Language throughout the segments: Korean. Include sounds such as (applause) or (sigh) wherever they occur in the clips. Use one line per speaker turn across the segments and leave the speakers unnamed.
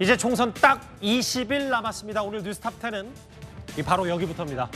이제 총선 딱 20일 남았습니다. 오늘 뉴스탑 10은 바로 여기부터입니다.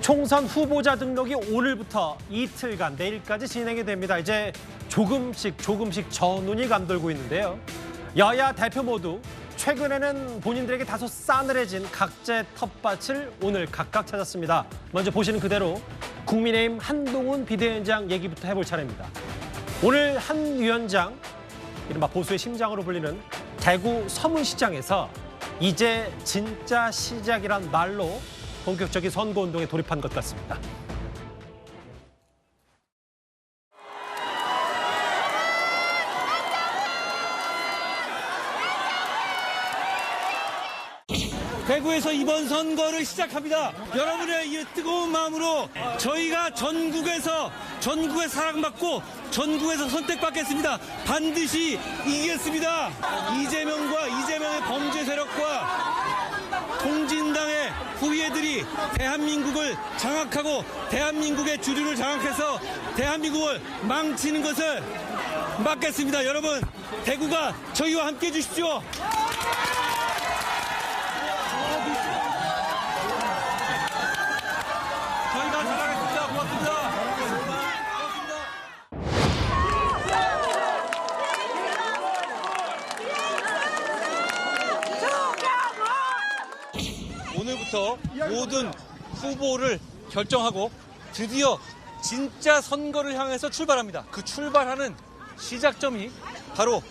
총선 후보자 등록이 오늘부터 이틀간 내일까지 진행이 됩니다. 이제 조금씩 조금씩 전운이 감돌고 있는데요. 여야 대표 모두 최근에는 본인들에게 다소 싸늘해진 각제 텃밭을 오늘 각각 찾았습니다. 먼저 보시는 그대로 국민의힘 한동훈 비대위원장 얘기부터 해볼 차례입니다. 오늘 한 위원장 이른바 보수의 심장으로 불리는 대구 서문시장에서 이제 진짜 시작이란 말로 본격적인 선거운동에 돌입한 것 같습니다.
대구에서 이번 선거를 시작합니다. 여러분의 이 뜨거운 마음으로 저희가 전국에서 전국에 사랑받고 전국에서 선택받겠습니다. 반드시 이기겠습니다. 이재명과 이재명의 범죄 세력과 통진당의 후예들이 대한민국을 장악하고 대한민국의 주류를 장악해서 대한민국을 망치는 것을 막겠습니다. 여러분, 대구가 저희와 함께 해주십시오. 저희가 잘하겠습니다. 고맙습니다. 고맙습니다. 오늘부터 모든 후보를 결정하고 드디어 진짜 선거를 향해서 출발합니다. 그 출발하는 시작점이 바로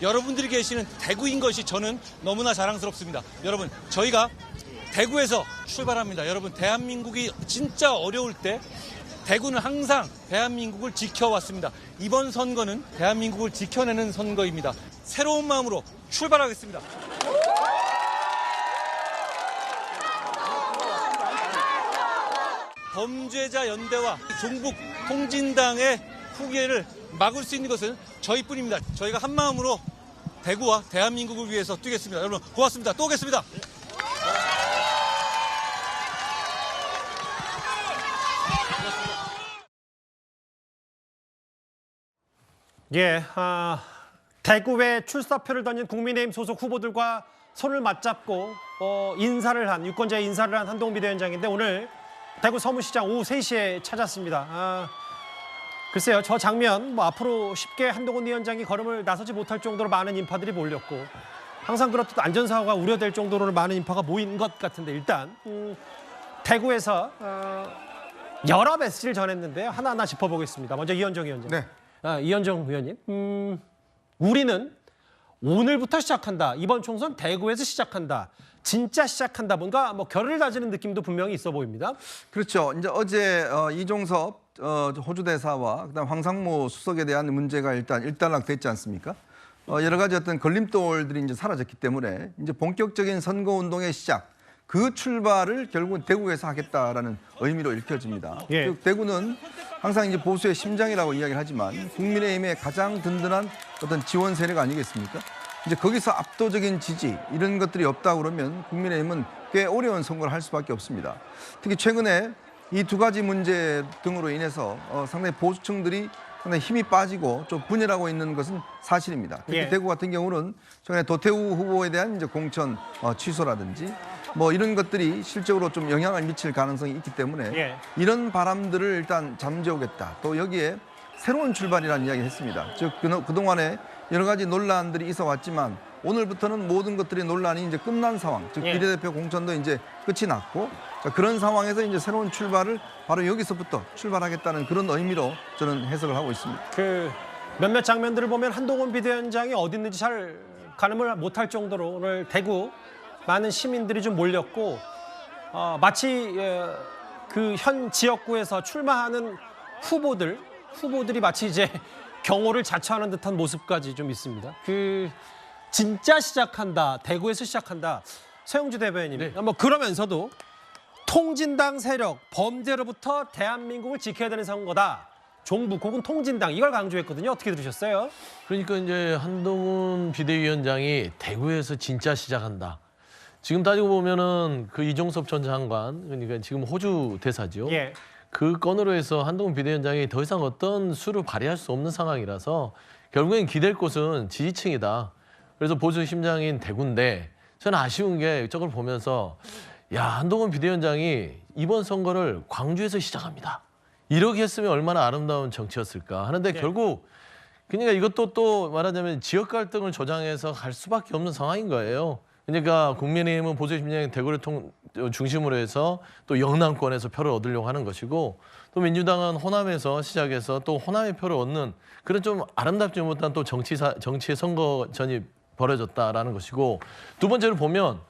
여러분들이 계시는 대구인 것이 저는 너무나 자랑스럽습니다. 여러분, 저희가 대구에서 출발합니다. 여러분, 대한민국이 진짜 어려울 때 대구는 항상 대한민국을 지켜왔습니다. 이번 선거는 대한민국을 지켜내는 선거입니다. 새로운 마음으로 출발하겠습니다. 범죄자 연대와 종북 통진당의 후계를 막을 수 있는 것은 저희뿐입니다. 저희가 한 마음으로 대구와 대한민국을 위해서 뛰겠습니다. 여러분 고맙습니다. 또 오겠습니다.
예, 아, 대구에 출사표를 던진 국민의힘 소속 후보들과 손을 맞잡고 어, 인사를 한 유권자 인사를 한 한동훈 비대위원장인데 오늘 대구 서문시장 오후 3시에 찾았습니다. 아, 글쎄요, 저 장면 뭐 앞으로 쉽게 한동훈 위원장이 걸음을 나서지 못할 정도로 많은 인파들이 몰렸고 항상 그렇듯 안전사고가 우려될 정도로 많은 인파가 모인 것 같은데 일단 음, 대구에서 어, 여러 메시지를 전했는데요. 하나하나 짚어보겠습니다. 먼저 이현정 위원장.
네.
아, 이현정 의원님, 음, 우리는 오늘부터 시작한다. 이번 총선 대구에서 시작한다. 진짜 시작한다. 뭔가 뭐 결을 다지는 느낌도 분명히 있어 보입니다.
그렇죠. 이제 어제 어, 이종섭 어, 호주 대사와 그다음 황상무 수석에 대한 문제가 일단 일단락됐지 않습니까? 어, 여러 가지 어떤 걸림돌들이 이제 사라졌기 때문에 이제 본격적인 선거 운동의 시작 그 출발을 결국은 대구에서 하겠다라는 의미로 읽혀집니다.
예.
즉 대구는 항상 이제 보수의 심장이라고 이야기를 하지만 국민의힘의 가장 든든한 어떤 지원 세력 아니겠습니까? 이제 거기서 압도적인 지지 이런 것들이 없다 그러면 국민의힘은 꽤 어려운 선거를 할 수밖에 없습니다. 특히 최근에 이 두 가지 문제 등으로 인해서 어, 상당히 보수층들이 상당히 힘이 빠지고 좀 분열하고 있는 것은 사실입니다. 특히
예.
대구 같은 경우는 최근에 도태우 후보에 대한 이제 공천 어, 취소라든지 뭐 이런 것들이 실적으로 좀 영향을 미칠 가능성이 있기 때문에
예.
이런 바람들을 일단 잠재우겠다. 또 여기에 새로운 출발이라는 이야기 했습니다. 즉 그- 그동안에 여러 가지 논란들이 있어 왔지만 오늘부터는 모든 것들이 논란이 이제 끝난 상황. 즉
예.
비례대표 공천도 이제 끝이 났고 자, 그런 상황에서 이제 새로운 출발을 바로 여기서부터 출발하겠다는 그런 의미로 저는 해석을 하고 있습니다.
그 몇몇 장면들을 보면 한동훈 비대위원장이 어디 있는지 잘 가늠을 못할 정도로 오늘 대구 많은 시민들이 좀 몰렸고 어, 마치 그 현 지역구에서 출마하는 후보들 후보들이 마치 이제 (laughs) 경호를 자처하는 듯한 모습까지 좀 있습니다. 그 진짜 시작한다 대구에서 시작한다 서영주 대변인 뭐 그러면서도 통진당 세력 범죄로부터 대한민국을 지켜야 되는 선거다. 종북 혹은 통진당 이걸 강조했거든요. 어떻게 들으셨어요?
그러니까 이제 한동훈 비대위원장이 대구에서 진짜 시작한다. 지금 따지고 보면은 그 이종섭 전 장관 그러니까 지금 호주 대사죠.
예.
그 건으로 해서 한동훈 비대위원장이 더 이상 어떤 수를 발휘할 수 없는 상황이라서 결국엔 기댈 곳은 지지층이다. 그래서 보수 심장인 대구인데 저는 아쉬운 게 저걸 보면서 야 한동훈 비대위원장이 이번 선거를 광주에서 시작합니다. 이렇게 했으면 얼마나 아름다운 정치였을까 하는데
네.
결국 그러니까 이것도 또 말하자면 지역 갈등을 조장해서 갈 수밖에 없는 상황인 거예요. 그러니까 국민의힘은 보수 심장인 대구를 통, 중심으로 해서 또 영남권에서 표를 얻으려고 하는 것이고 또 민주당은 호남에서 시작해서 또 호남의 표를 얻는 그런 좀 아름답지 못한 또 정치사, 정치의 선거 전이 벌어졌다라는 것이고 두 번째로 보면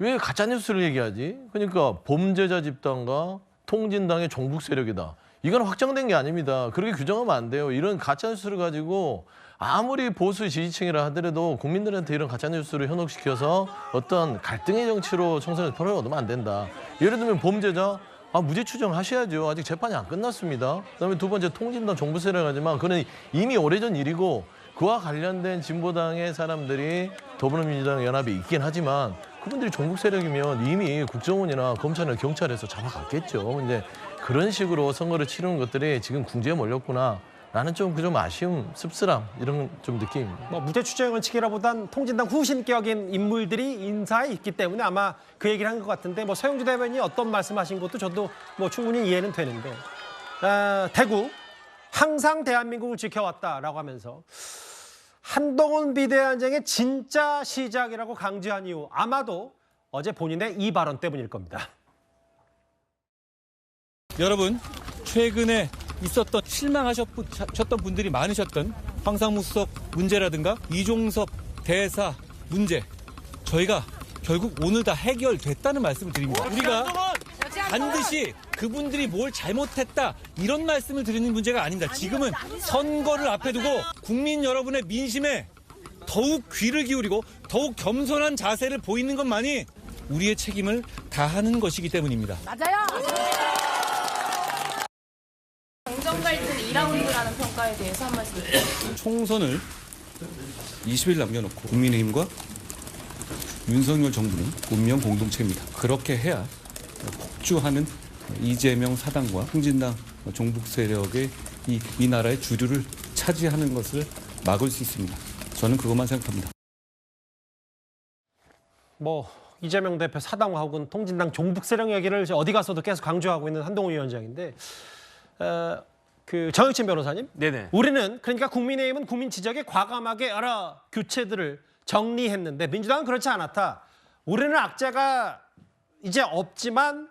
왜 가짜 뉴스를 얘기하지? 그러니까 범죄자 집단과 통진당의 종북 세력이다. 이건 확정된 게 아닙니다. 그렇게 규정하면 안 돼요. 이런 가짜 뉴스를 가지고 아무리 보수 지지층이라 하더라도 국민들한테 이런 가짜 뉴스를 현혹시켜서 어떤 갈등의 정치로 표를 얻으면 안 된다. 예를 들면 범죄자 아, 무죄 추정하셔야죠. 아직 재판이 안 끝났습니다. 그다음에 두 번째 통진당 종부 세력하지만 그는 이미 오래전 일이고 그와 관련된 진보당의 사람들이 더불어민주당 연합이 있긴 하지만 그분들이 종북 세력이면 이미 국정원이나 검찰이나 경찰에서 잡아갔겠죠. 이제 그런 식으로 선거를 치르는 것들이 지금 궁지에 몰렸구나. 라는 좀 그 좀 아쉬움, 씁쓸함 이런 좀 느낌입니다.
뭐 무죄 추정 원칙이라보단 통진당 후신격인 인물들이 인사에 있기 때문에 아마 그 얘기를 한 것 같은데 뭐 서영주 대변인이 어떤 말씀하신 것도 저도 뭐 충분히 이해는 되는데 아, 대구 항상 대한민국을 지켜왔다라고 하면서 한동훈 비대위원장의 진짜 시작이라고 강조한 이유 아마도 어제 본인의 이 발언 때문일 겁니다.
여러분 최근에 있었던 실망하셨던 분들이 많으셨던 황상무 수석 문제라든가 이종섭 대사 문제 저희가 결국 오늘 다 해결됐다는 말씀을 드립니다. 우리가 반드시 그분들이 뭘 잘못했다 이런 말씀을 드리는 문제가 아닙니다. 지금은 선거를 앞에 두고 국민 여러분의 민심에 더욱 귀를 기울이고 더욱 겸손한 자세를 보이는 것만이 우리의 책임을 다하는 것이기 때문입니다.
맞아요. 정정 갈등 2라운드라는 평가에 대해서 한 말씀 드릴게요.
총선을 20일 남겨놓고 국민의힘과 윤석열 정부는 운명 공동체입니다. 그렇게 해야 폭주하는 이재명 사당과 홍진당 종북 세력의 이, 이 나라의 주류를 차지하는 것을 막을 수 있습니다. 저는 그것만 생각합니다.
뭐 이재명 대표 사당과 혹은 통진당 종북 세력 얘기를 이제 어디 가서도 계속 강조하고 있는 한동훈 위원장인데 어, 그 정영진 변호사님,
네네.
우리는 그러니까 국민의힘은 국민 지적에 과감하게 여러 교체들을 정리했는데 민주당은 그렇지 않았다. 우리는 악재가 이제 없지만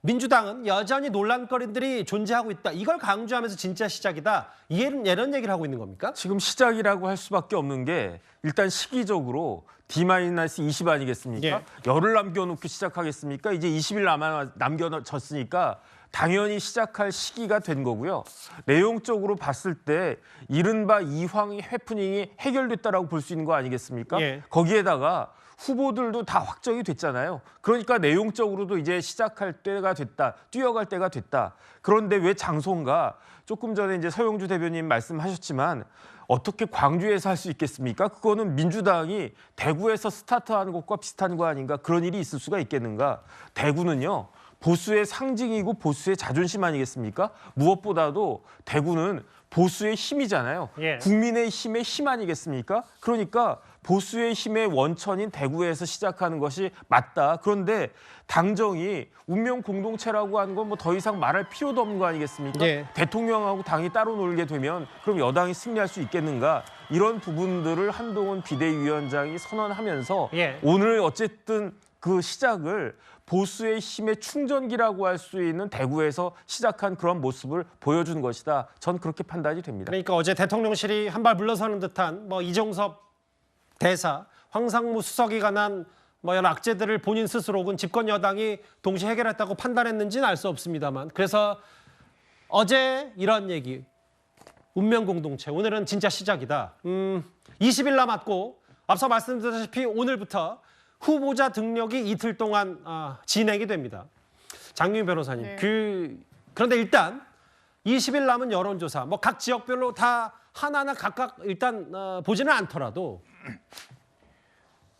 민주당은 여전히 논란거리들이 존재하고 있다. 이걸 강조하면서 진짜 시작이다. 이런 이런 얘기를 하고 있는 겁니까?
지금 시작이라고 할 수밖에 없는 게 일단 시기적으로 D-20 아니겠습니까?
예.
열흘 남겨놓고 시작하겠습니까? 이제 20일 남아 남겨졌으니까 당연히 시작할 시기가 된 거고요. 내용적으로 봤을 때 이른바 이황 해프닝이 해결됐다라고 볼 수 있는 거 아니겠습니까?
예.
거기에다가 후보들도 다 확정이 됐잖아요. 그러니까 내용적으로도 이제 시작할 때가 됐다, 뛰어갈 때가 됐다. 그런데 왜 장소인가? 조금 전에 이제 서영주 대변인 말씀하셨지만 어떻게 광주에서 할 수 있겠습니까? 그거는 민주당이 대구에서 스타트하는 것과 비슷한 거 아닌가? 그런 일이 있을 수가 있겠는가? 대구는요. 보수의 상징이고 보수의 자존심 아니겠습니까? 무엇보다도 대구는 보수의 힘이잖아요.
예.
국민의 힘의 힘 아니겠습니까? 그러니까 보수의 힘의 원천인 대구에서 시작하는 것이 맞다. 그런데 당정이 운명 공동체라고 하는 건 뭐 더 이상 말할 필요도 없는 거 아니겠습니까?
예.
대통령하고 당이 따로 놀게 되면 그럼 여당이 승리할 수 있겠는가? 이런 부분들을 한동훈 비대위원장이 선언하면서
예.
오늘 어쨌든 그 시작을 보수의 힘의 충전기라고 할 수 있는 대구에서 시작한 그런 모습을 보여준 것이다. 전 그렇게 판단이 됩니다.
그러니까 어제 대통령실이 한 발 물러서는 듯한 뭐 이종섭 대사, 황상무 수석이 관한 뭐 여러 악재들을 본인 스스로 혹은 집권 여당이 동시에 해결했다고 판단했는지는 알 수 없습니다만 그래서 어제 이런 얘기 운명 공동체 오늘은 진짜 시작이다. 음, 20일 남았고 앞서 말씀드렸다시피 오늘부터 후보자 등록이 이틀 동안 아, 진행이 됩니다. 장윤 변호사님, 그 그런데 일단 20일 남은 여론조사, 뭐 각 지역별로 다 하나하나 각각 일단 어, 보지는 않더라도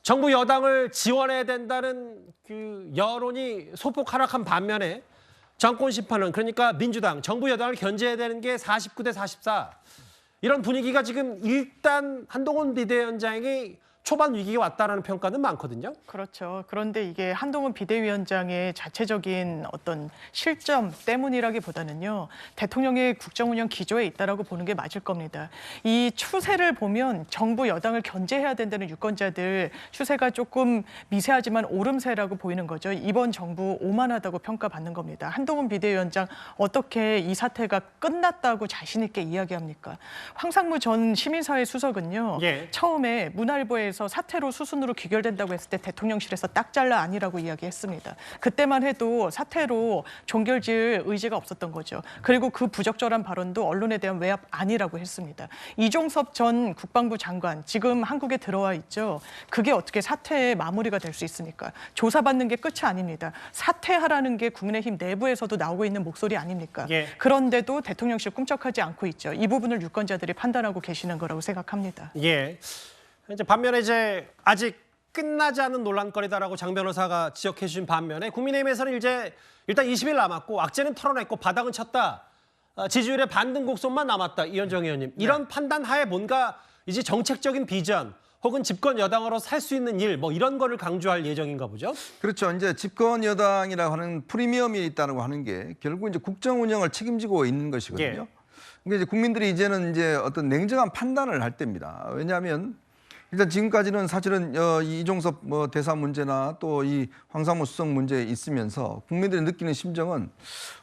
정부 여당을 지원해야 된다는 그 여론이 소폭 하락한 반면에 정권 심판은 그러니까 민주당, 정부 여당을 견제해야 되는 게 49대 44 이런 분위기가 지금 일단 한동훈 비대위원장이 초반 위기가 왔다라는 평가는 많거든요.
그렇죠. 그런데 이게 한동훈 비대위원장의 자체적인 어떤 실점 때문이라기보다는요. 대통령의 국정운영 기조에 있다라고 보는 게 맞을 겁니다. 이 추세를 보면 정부 여당을 견제해야 된다는 유권자들 추세가 조금 미세하지만 오름세라고 보이는 거죠. 이번 정부 오만하다고 평가받는 겁니다. 한동훈 비대위원장 어떻게 이 사태가 끝났다고 자신 있게 이야기합니까? 황상무 전 시민사회 수석은요.
예.
처음에 문화일보에 서 사태로 수순으로 귀결된다고 했을 때 대통령실에서 딱 잘라 아니라고 이야기했습니다. 그때만 해도 사태로 종결 지을 의지가 없었던 거죠. 그리고 그 부적절한 발언도 언론에 대한 외압 아니라고 했습니다. 이종섭 전 국방부 장관 지금 한국에 들어와 있죠. 그게 어떻게 사태의 마무리가 될 수 있습니까? 조사받는 게 끝이 아닙니다. 사퇴하라는 게 국민의힘 내부에서도 나오고 있는 목소리 아닙니까?
예.
그런데도 대통령실 꿈쩍하지 않고 있죠. 이 부분을 유권자들이 판단하고 계시는 거라고 생각합니다.
예. 이제 반면에 이제 아직 끝나지 않은 논란거리다라고 장 변호사가 지적해 주신 반면에 국민의힘에서는 이제 일단 20일 남았고 악재는 털어냈고 바닥은 쳤다. 어, 지지율의 반등 곡선만 남았다. 이현정 의원님. 이런 판단 하에 뭔가 이제 정책적인 비전 혹은 집권 여당으로 살 수 있는 일 뭐 이런 거를 강조할 예정인가 보죠.
그렇죠. 이제 집권 여당이라고 하는 프리미엄이 있다고 하는 게 결국 이제 국정 운영을 책임지고 있는 것이거든요.
예.
그러니까 이제 국민들이 이제는 이제 어떤 냉정한 판단을 할 때입니다. 왜냐하면 일단 지금까지는 사실은 어, 이 이종섭 뭐 대사 문제나 또 이 황상무 수석 문제 있으면서 국민들이 느끼는 심정은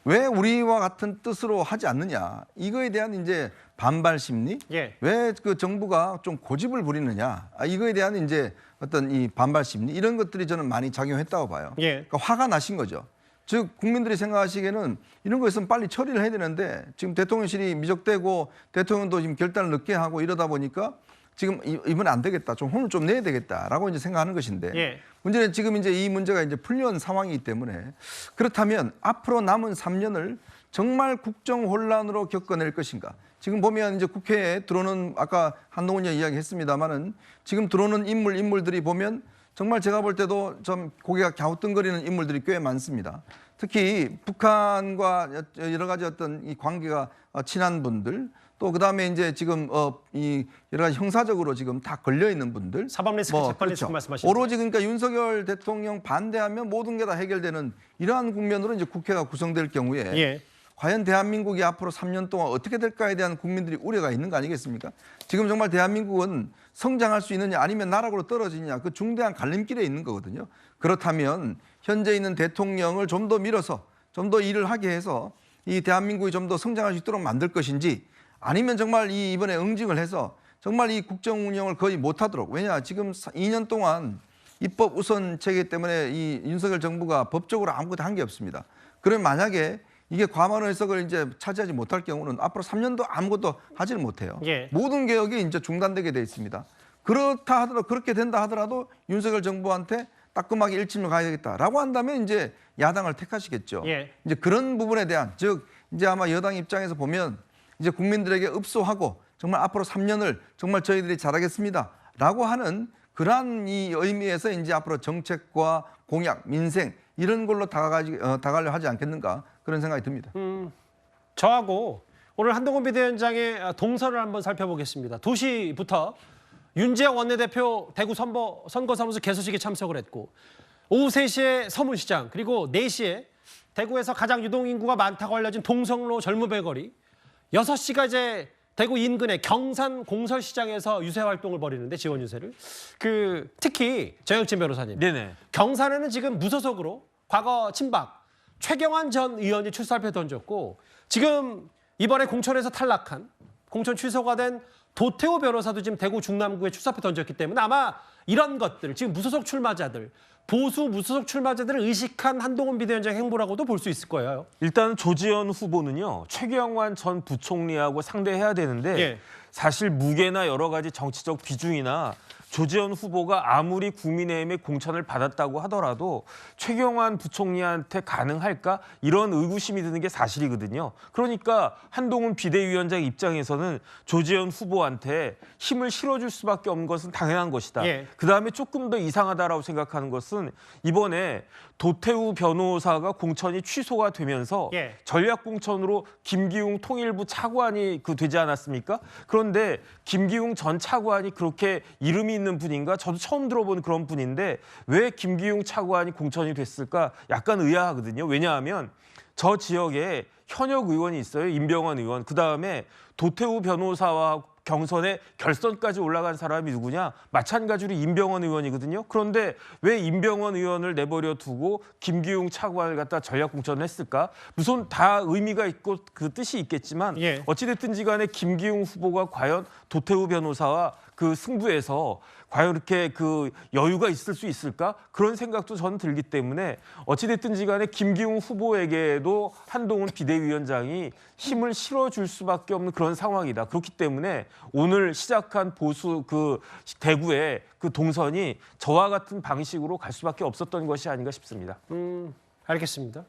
왜 우리와 같은 뜻으로 하지 않느냐 이거에 대한 이제 반발 심리
예.
왜그 정부가 좀 고집을 부리느냐 아, 이거에 대한 이제 어떤 이 반발 심리 이런 것들이 저는 많이 작용했다고 봐요.
예.
그러니까 화가 나신 거죠. 즉 국민들이 생각하시기에는 이런 거 있으면 빨리 처리를 해야 되는데 지금 대통령실이 미적되고 대통령도 지금 결단을 늦게 하고 이러다 보니까 지금 이- 이번에 안 되겠다. 좀 혼을 좀 내야 되겠다라고 이제 생각하는 것인데
예.
문제는 지금 이제 이 문제가 이제 풀려온 상황이기 때문에 그렇다면 앞으로 남은 3년을 정말 국정 혼란으로 겪어낼 것인가? 지금 보면 이제 국회에 들어오는 아까 한동훈 의원 이야기했습니다마는 지금 들어오는 인물 인물들이 보면 정말 제가 볼 때도 좀 고개가 갸우뚱거리는 인물들이 꽤 많습니다. 특히 북한과 여러 가지 어떤 이 관계가 어, 친한 분들 또 그다음에 이제 지금 어이 여러 가지 형사적으로 지금 다 걸려 있는 분들
사법 리스크, 재판 리스크 말씀하시는
오로지 그러니까 윤석열 대통령 반대하면 모든 게 다 해결되는 이러한 국면으로 이제 국회가 구성될 경우에
예.
과연 대한민국이 앞으로 3년 동안 어떻게 될까에 대한 국민들이 우려가 있는 거 아니겠습니까? 지금 정말 대한민국은 성장할 수 있느냐 아니면 나락으로 떨어지느냐 그 중대한 갈림길에 있는 거거든요. 그렇다면 현재 있는 대통령을 좀 더 밀어서 좀 더 일을 하게 해서 이 대한민국이 좀 더 성장할 수 있도록 만들 것인지 아니면 정말 이 이번에 응징을 해서 정말 이 국정 운영을 거의 못하도록 왜냐 지금 2년 동안 입법 우선 체계 때문에 이 윤석열 정부가 법적으로 아무것도 한 게 없습니다. 그러면 만약에 이게 과반 의석을 이제 차지하지 못할 경우는 앞으로 3년도 아무것도 하지를 못해요.
예.
모든 개혁이 이제 중단되게 돼 있습니다. 그렇다 하더라도 그렇게 된다 하더라도 윤석열 정부한테 따끔하게 일침을 가야겠다라고 한다면 이제 야당을 택하시겠죠.
예.
이제 그런 부분에 대한 즉 이제 아마 여당 입장에서 보면 이제 국민들에게 읍소하고 정말 앞으로 3년을 정말 저희들이 잘하겠습니다 라고 하는 그러한 이 의미에서 이제 앞으로 정책과 공약, 민생 이런 걸로 다가가지 어, 다가려 하지 않겠는가 그런 생각이 듭니다.
저하고 오늘 한동훈 비대위원장의 동선을 한번 살펴보겠습니다. 2시부터 윤재영 원내대표 대구 선거, 선거 사무소 개소식에 참석을 했고 오후 3시에 서문시장 그리고 4시에 대구에서 가장 유동인구가 많다고 알려진 동성로 젊은배 거리 6시가 이제 대구 인근의 경산 공설 시장에서 유세 활동을 벌이는데 지원 유세를 그 특히 정영진 변호사님
네네.
경산에는 지금 무소속으로 과거 친박 최경환 전 의원이 출사표 던졌고 지금 이번에 공천에서 탈락한 공천 취소가 된 도태호 변호사도 지금 대구 중남구에 출사표 던졌기 때문에 아마 이런 것들 지금 무소속 출마자들 보수 무소속 출마자들을 의식한 한동훈 비대위원장 행보라고도 볼 수 있을 거예요.
일단 조지현 후보는요 최경환 전 부총리하고 상대해야 되는데
예.
사실 무게나 여러 가지 정치적 비중이나 조지현 후보가 아무리 국민의힘의 공천을 받았다고 하더라도 최경환 부총리한테 가능할까 이런 의구심이 드는 게 사실이거든요. 그러니까 한동훈 비대위원장 입장에서는 조지현 후보한테 힘을 실어줄 수밖에 없는 것은 당연한 것이다.
예.
그 다음에 조금 더 이상하다라고 생각하는 것은 이번에 도태우 변호사가 공천이 취소가 되면서
예.
전략 공천으로 김기웅 통일부 차관이 그 되지 않았습니까? 그런데 김기웅 전 차관이 그렇게 이름이 있는 분인가? 저도 처음 들어본 그런 분인데 왜 김기용 차관이 공천이 됐을까? 약간 의아하거든요. 왜냐하면 저 지역에 현역 의원이 있어요. 임병원 의원. 그 다음에 도태우 변호사와 경선에 결선까지 올라간 사람이 누구냐? 마찬가지로 임병원 의원이거든요. 그런데 왜 임병원 의원을 내버려 두고 김기용 차관을 갖다 전략 공천을 했을까? 무슨 다 의미가 있고 그 뜻이 있겠지만
예.
어찌됐든지 간에 김기용 후보가 과연 도태우 변호사와 그 승부에서 과연 이렇게 그 여유가 있을 수 있을까? 그런 생각도 저는 들기 때문에 어찌됐든지 간에 김기용 후보에게도 한동훈 비대위원장이 힘을 실어줄 수밖에 없는 그런 상황이다. 그렇기 때문에 오늘 시작한 보수 그 대구의 그 동선이 저와 같은 방식으로 갈 수밖에 없었던 것이 아닌가 싶습니다.
음, 알겠습니다.